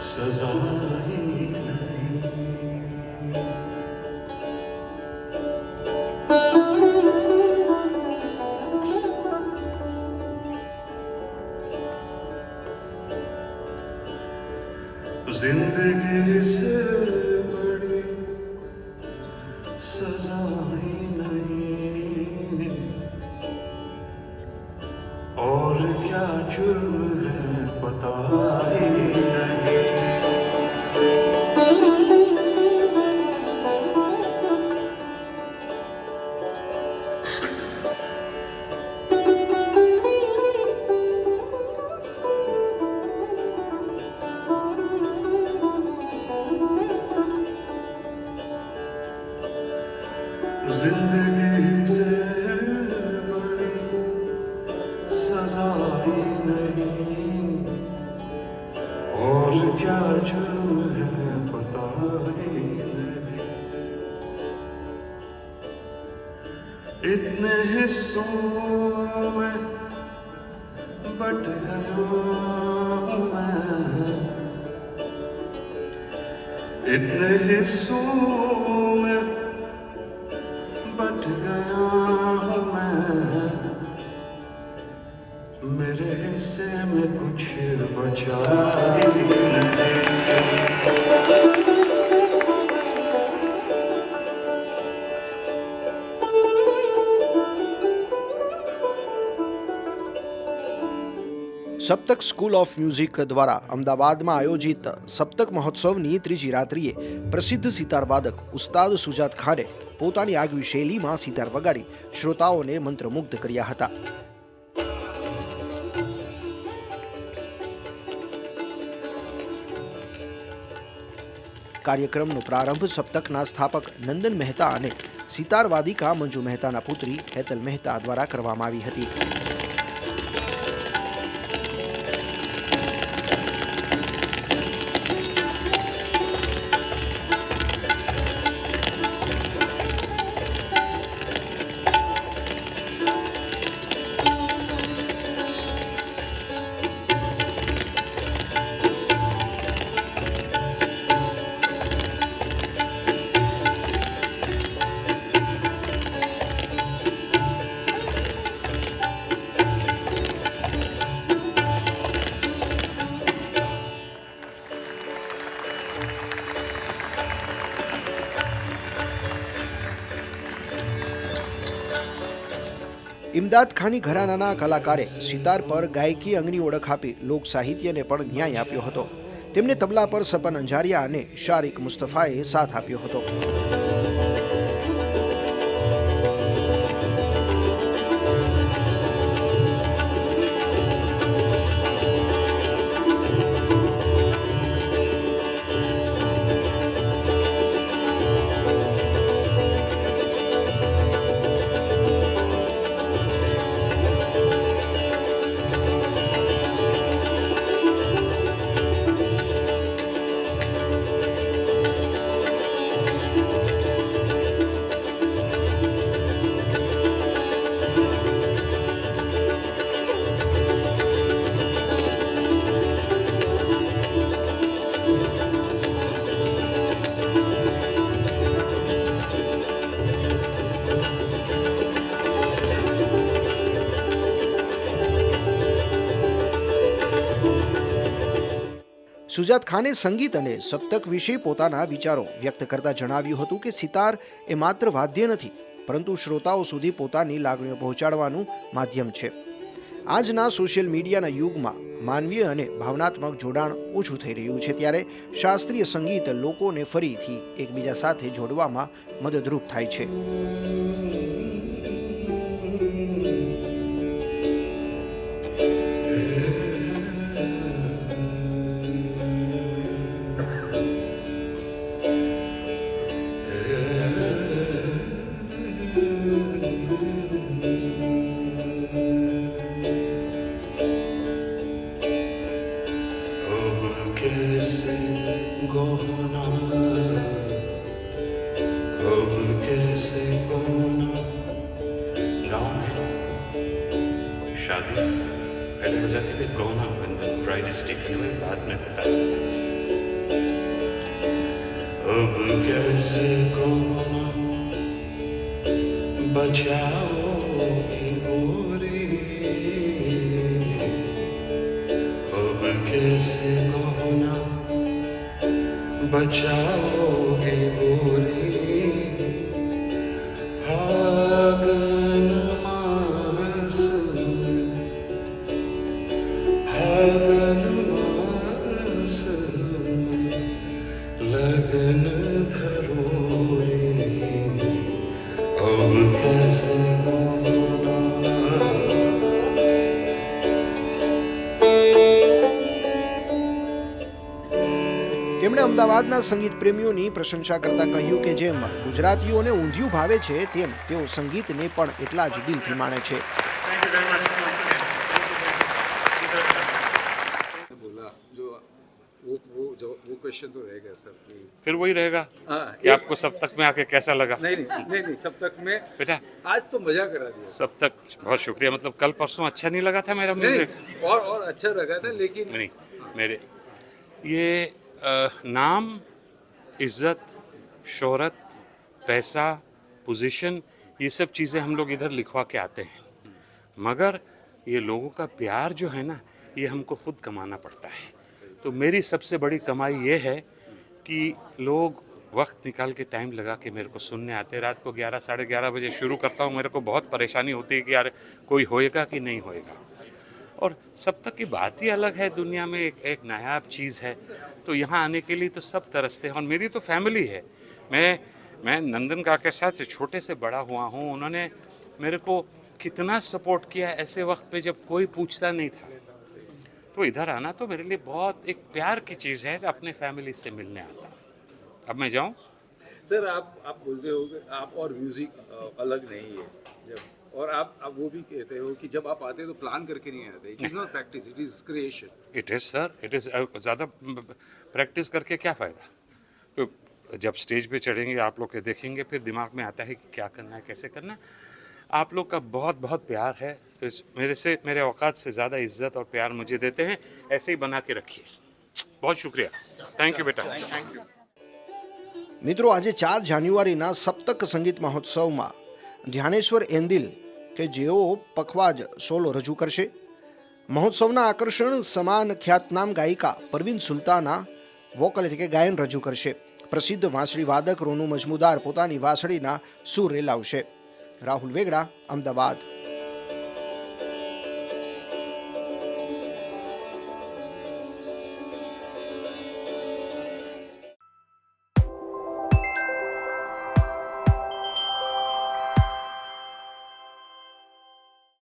सजा ही और क्या जुर्म है पता ही नहीं इतने हिस्सों में बट गया मैं। इतने हिस्सों સપ્તક સ્કૂલ ઓફ મ્યુઝિક દ્વારા અમદાવાદમાં આયોજિત સપ્તક મહોત્સવની ત્રીજી રાત્રિએ પ્રસિદ્ધ સિતારવાદક ઉસ્તાદ સુજાત ખાને પોતાની આગવી શૈલીમાં સિતાર વગાડી શ્રોતાઓને મંત્રમુગ્ધ કર્યા હતા. કાર્યક્રમનો પ્રારંભ સપ્તકના સ્થાપક નંદન મહેતા અને સિતાર વાદિકા મંજુ મહેતાના પુત્રી હેતલ મહેતા દ્વારા કરવામાં આવી હતી. ઇમદાદ ખાની ઘરાનાના કલાકારે સિતાર પર ગાયકી અંગની ઓળખ આપી લોક સાહિત્યને પણ ન્યાય આપ્યો હતો. તેમને તબલા પર સપન અંજારિયા અને શારિક મુસ્તફાએ સાથ આપ્યો હતો. સુજાત ખાને સંગીત અને સપ્તક વિશે પોતાના વિચારો વ્યક્ત કરતા જણાવ્યું હતું કે સિતાર એ માત્ર વાદ્ય નથી, પરંતુ શ્રોતાઓ સુધી પોતાની લાગણીઓ પહોંચાડવાનું માધ્યમ છે. આજના સોશિયલ મીડિયાના યુગમાં માનવીય અને ભાવનાત્મક જોડાણ ઓછું થઈ રહ્યું છે ત્યારે શાસ્ત્રીય સંગીત લોકોને ફરીથી એકબીજા સાથે જોડવામાં મદદરૂપ થાય છે. कैसे गौना गाँव में शादी, पहले हो जाती है गौना when the bride is away, बाद में होता है। अब कैसे कोना बचाओगे गोरी। अब कैसे कोना बचाओगे गोरी। Oh. અમદાવાદના સંગીત પ્રેમીઓની પ્રશંસા કરતા કહ્યું કે જેમ ગુજરાતીઓને ઊંધિયું ભાવે છે તેમ તેઓ સંગીતને પણ એટલા જ દિલથી માણે છે Thank you very much once again. Thank you very much. बोला जो वो वो जो वो क्वेश्चन तो रहेगा सर कि फिर वही रहेगा हाँ कि आपको सब तक में आके कैसा लगा नहीं नहीं नहीं नहीं सब तक में बेटा आज तो मजा करा दिया सब तक बहुत शुक्रिया मतलब कल परसों अच्छा नहीं लगा था मेरा नहीं म्यूजिक और और अच्छा लगा था लेकिन नहीं मेरे ये अ, नाम, इज़्ज़त, शोहरत, पैसा पोजीशन ये सब चीज़ें हम लोग इधर लिखवा के आते हैं। मगर ये लोगों का प्यार जो है ना, ये हमको खुद कमाना पड़ता है। तो मेरी सबसे बड़ी कमाई ये है कि लोग वक्त निकाल के टाइम लगा के मेरे को सुनने आते हैं। रात को ग्यारह, साढ़े ग्यारह बजे शुरू करता हूँ। मेरे को बहुत परेशानी होती है कि यार कोई होएगा कि नहीं होएगा। और सब तक की बात ही अलग है, दुनिया में एक एक नायाब चीज़ है। तो यहाँ आने के लिए तो सब तरसते हैं और मेरी तो फैमिली है। मैं मैं नंदन का के साथ से छोटे से बड़ा हुआ हूँ, उन्होंने मेरे को कितना सपोर्ट किया ऐसे वक्त पे जब कोई पूछता नहीं था। तो इधर आना तो मेरे लिए बहुत एक प्यार की चीज़ है अपने फैमिली से मिलने आता। अब मैं जाऊँ? सर, आप आप बोलते हो आप और म्यूज़िक अलग नहीं है। जब और आप आप वो भी कहते हो कि जब आप आते हो तो प्लान करके नहीं आते it is not practice it is creation it is sir it is ज़्यादा प्रैक्टिस करके क्या फ़ायदा तो जब स्टेज पे चढ़ेंगे आप लोग के देखेंगे फिर दिमाग में आता है कि क्या करना है कैसे करना है आप लोग का बहुत बहुत प्यार है इस मेरे से मेरे औकात से ज़्यादा इज्जत और प्यार मुझे देते हैं ऐसे ही बना के रखिए बहुत शुक्रिया थैंक यू बेटा थैंक यू મિત્રો આજે ચાર જાન્યુઆરીના સપ્તક સંગીત મહોત્સવમાં ધ્યાનેશ્વર એન્દિલ કે જેઓ પખવાજ સોલો રજૂ કરશે. મહોત્સવના આકર્ષણ સમાન ખ્યાતનામ ગાયિકા પરવીન સુલતાના વોકલ એટલે કે ગાયન રજૂ કરશે. પ્રસિદ્ધ વાંસળી વાદક રોનુ મજમુદાર પોતાની વાંસળીના સુર રેલાવશે. રાહુલ વેગડા, અમદાવાદ.